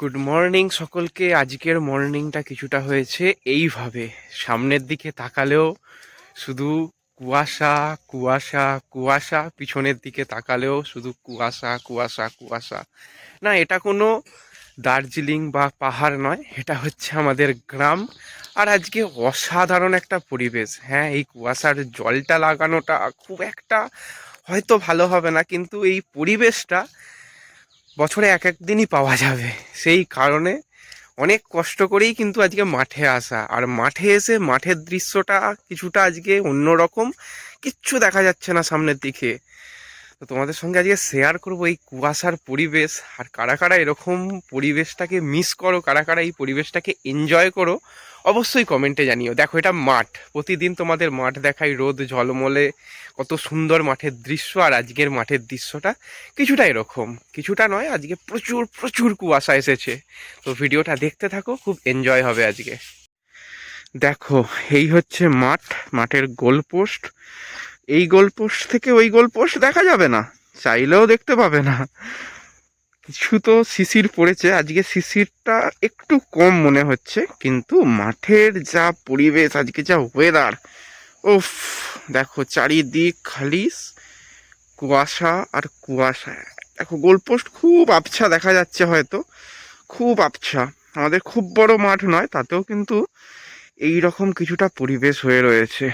Good morning সকলকে। আজকের মর্নিংটা কিছুটা হয়েছে এইভাবে। সামনের দিকে তাকালেও শুধু কুয়াশা কুয়াশা কুয়াশা, পিছনের দিকে তাকালেও শুধু কুয়াশা কুয়াশা কুয়াশা। না, এটা কোনো দার্জিলিং বা পাহাড় নয়, এটা হচ্ছে আমাদের গ্রাম। আর আজকে অসাধারণ একটা পরিবেশ। হ্যাঁ এই কুয়াশার জলটা লাগানোটা খুব একটা হয়তো ভালো হবে না, কিন্তু এই পরিবেশটা বছরে এক এক দিনই পাওয়া যাবে। সেই কারণে অনেক কষ্ট করেই কিন্তু আজকে মাঠে আসা। আর মাঠে এসে মাঠের দৃশ্যটা কিছুটা আজকে অন্যরকম। কিচ্ছু দেখা যাচ্ছে না সামনের দিকে। তো তোমাদের সঙ্গে আজকে শেয়ার করব এই কুয়াশার পরিবেশ। আর কারা কারা এরকম পরিবেশটাকে মিস করো, কারা কারা এই পরিবেশটাকে এনজয় করো অবশ্যই কমেন্টে জানিও। দেখো, এটা মাঠ। প্রতিদিন তোমাদের মাঠ দেখাই রোদ, ঝলমলে। কত সুন্দর মাঠের দৃশ্য আর আজকের মাঠের দৃশ্যটা কিছুটা এরকম। কিছুটা নয়, আজকে প্রচুর প্রচুর কুয়াশা এসেছে। তো ভিডিওটা দেখতে থাকো, খুব এনজয় হবে আজকে। দেখো, এই হচ্ছে মাঠ, মাঠের গোলপোস্ট এই গোলপোস্ট থেকে ওই গোলপোস্ট দেখা যাবে না। চাইলেও দেখতে পাবে না। কিছু তো শিশির পড়েছে। আজকে শিশিরটা একটু কম মনে হচ্ছে, কিন্তু মাঠের যা পরিবেশ, আজকে যা ওয়েদার ওফ দেখো চারিদিক খালি কুয়াশা আর কুয়াশা। দেখো গোলপোস্ট খুব আবছা দেখা যাচ্ছে হয়তো, খুব আবছা। আমাদের খুব বড় মাঠ নয়, তাতেও কিন্তু এই রকম কিছুটা পরিবেশ হয়ে রয়েছে।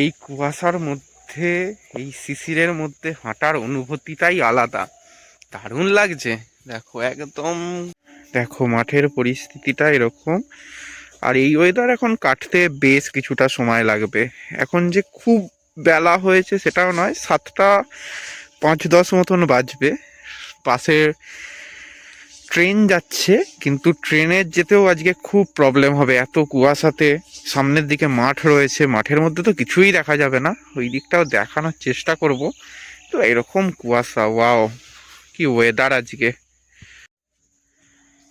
এই কুয়াশার মধ্যে, এই শিশিরের মধ্যে হাঁটার অনুভূতিটাই আলাদা। দারুণ লাগছে। দেখো, একদম। দেখো, মাঠের পরিস্থিতিটা এরকম। আর এই ওয়েদার এখন কাটতে বেশ কিছুটা সময় লাগবে। এখন যে খুব বেলা হয়েছে সেটাও নয়, সাতটা পাঁচ দশ মতন বাজবে। পাশে ট্রেন যাচ্ছে, কিন্তু ট্রেনের যেতেও আজকে খুব প্রবলেম হবে। এত কুয়াশাতে সামনের দিকে মাঠ রয়েছে, মাঠের মধ্যে তো কিছুই দেখা যাবে না। ওই দিকটাও দেখানোর চেষ্টা করব। তো এরকম কুয়াশা ওয়াও কি ওয়েদার আজকে?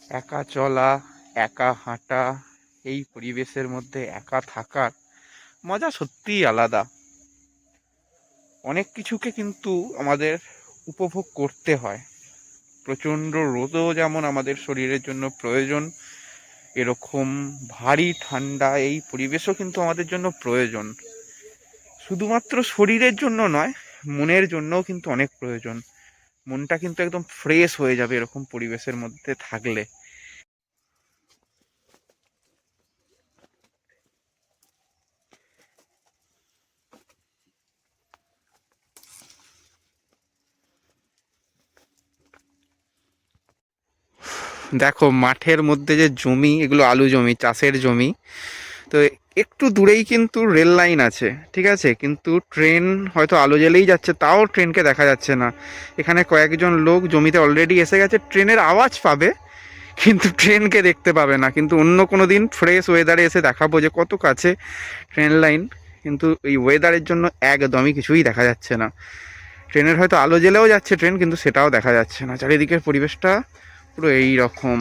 একা চলা, একা হাঁটা, এই পরিবেশের মধ্যে একা থাকার মজা সত্যিই আলাদা। অনেক কিছুকে কিন্তু আমাদের উপভোগ করতে হয়। প্রচণ্ড রোদও যেমন আমাদের শরীরের জন্য প্রয়োজন, এরকম ভারী ঠান্ডা এই পরিবেশও কিন্তু আমাদের জন্য প্রয়োজন। শুধুমাত্র শরীরের জন্য নয়, মনের জন্যও কিন্তু অনেক প্রয়োজন। মনটা কিন্তু একদম ফ্রেশ হয়ে যাবে এরকম পরিবেশের মধ্যে থাকলে। দেখো, মাঠের মধ্যে যে জমি, এগুলো আলু জমি, চাষের জমি। তো একটু দূরেই কিন্তু রেল লাইন আছে, ঠিক আছে? কিন্তু ট্রেন হয়তো আলো জ্বেলেই যাচ্ছে, তাও ট্রেনকে দেখা যাচ্ছে না। এখানে কয়েকজন লোক জমিতে অলরেডি এসে গেছে, ট্রেনের আওয়াজ পাবে, কিন্তু ট্রেনকে দেখতে পাবে না। কিন্তু অন্য কোনো দিন ফ্রেশ ওয়েদারে এসে দেখাবো যে কত কাছে ট্রেন লাইন, কিন্তু এই ওয়েদারের জন্য একদমই কিছুই দেখা যাচ্ছে না। ট্রেনের হয়তো আলো জ্বেলেও যাচ্ছে ট্রেন, কিন্তু সেটাও দেখা যাচ্ছে না। চারিদিকের পরিবেশটা পুরো এই রকম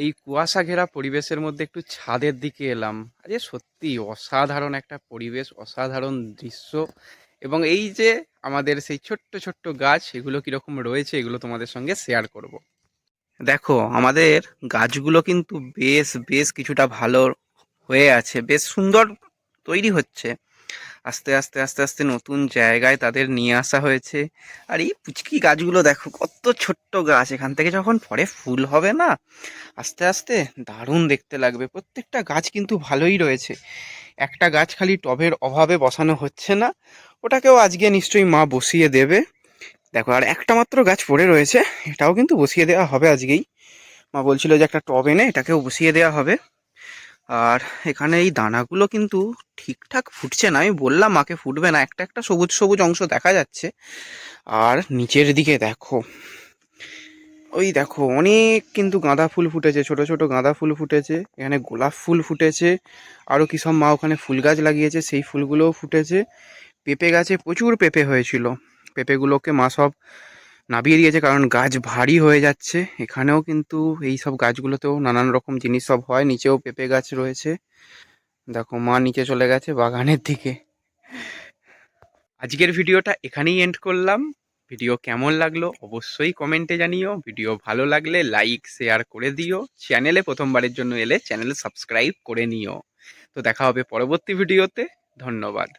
এই কুয়াশা ঘেরা পরিবেশের মধ্যে একটু ছাদের দিকে এলাম আরে সত্যি অসাধারণ একটা পরিবেশ, অসাধারণ দৃশ্য এবং এই যে আমাদের সেই ছোট্ট ছোট্ট গাছ, এগুলো কীরকম রয়েছে এগুলো তোমাদের সঙ্গে শেয়ার করব। দেখো, আমাদের গাছগুলো কিন্তু বেশ বেশ কিছুটা ভালো হয়ে আছে, বেশ সুন্দর তৈরি হচ্ছে আস্তে আস্তে আস্তে আস্তে নতুন জায়গায় তাদের নিয়ে আসা হয়েছে। আর এই পুচকি গাছগুলো দেখো, কত ছোট্ট গাছ। এখান থেকে যখন পরে ফুল হবে না, আস্তে আস্তে দারুণ দেখতে লাগবে। প্রত্যেকটা গাছ কিন্তু ভালোই রয়েছে। একটা গাছ খালি টবের অভাবে বসানো হচ্ছে না। ওটাকেও আজকে নিশ্চয়ই মা বসিয়ে দেবে। দেখো, আর একটা মাত্র গাছ পড়ে রয়েছে। এটাও কিন্তু বসিয়ে দেওয়া হবে আজকেই। মা বলছিল যে একটা টব এনে এটাকেও বসিয়ে দেওয়া হবে। আর এখানে এই দানাগুলো কিন্তু ঠিকঠাক ফুটছে না। আমি বললাম মাকে ফুটবে না, একটা একটা সবুজ সবুজ অংশ দেখা যাচ্ছে। আর নিচের দিকে দেখো, ওই দেখো অনেক কিন্তু গাঁদা ফুল ফুটেছে, ছোট ছোট গাঁদা ফুল ফুটেছে, এখানে গোলাপ ফুল ফুটেছে আরও কি সব মা ওখানে ফুল গাছ লাগিয়েছে, সেই ফুলগুলোও ফুটেছে। পেঁপে গাছে প্রচুর পেঁপে হয়েছিল, পেঁপেগুলোকে মা সব নাবিয়ে দিয়েছে, কারণ গাছ ভারী হয়ে যাচ্ছে। এখানেও কিন্তু এই সব গাছগুলোতেও নানান রকম জিনিস সব হয়। নিচেও পেঁপে গাছ রয়েছে। দেখো মা নিচে চলে গেছে বাগানের দিকে। আজকের ভিডিওটা এখানেই এন্ড করলাম। ভিডিও কেমন লাগল অবশ্যই কমেন্টে জানিও। ভিডিও ভালো লাগলে লাইক শেয়ার করে দিও। চ্যানেলে প্রথমবারের জন্য এলে চ্যানেল সাবস্ক্রাইব করে নিও। তো দেখা হবে পরবর্তী ভিডিওতে। ধন্যবাদ।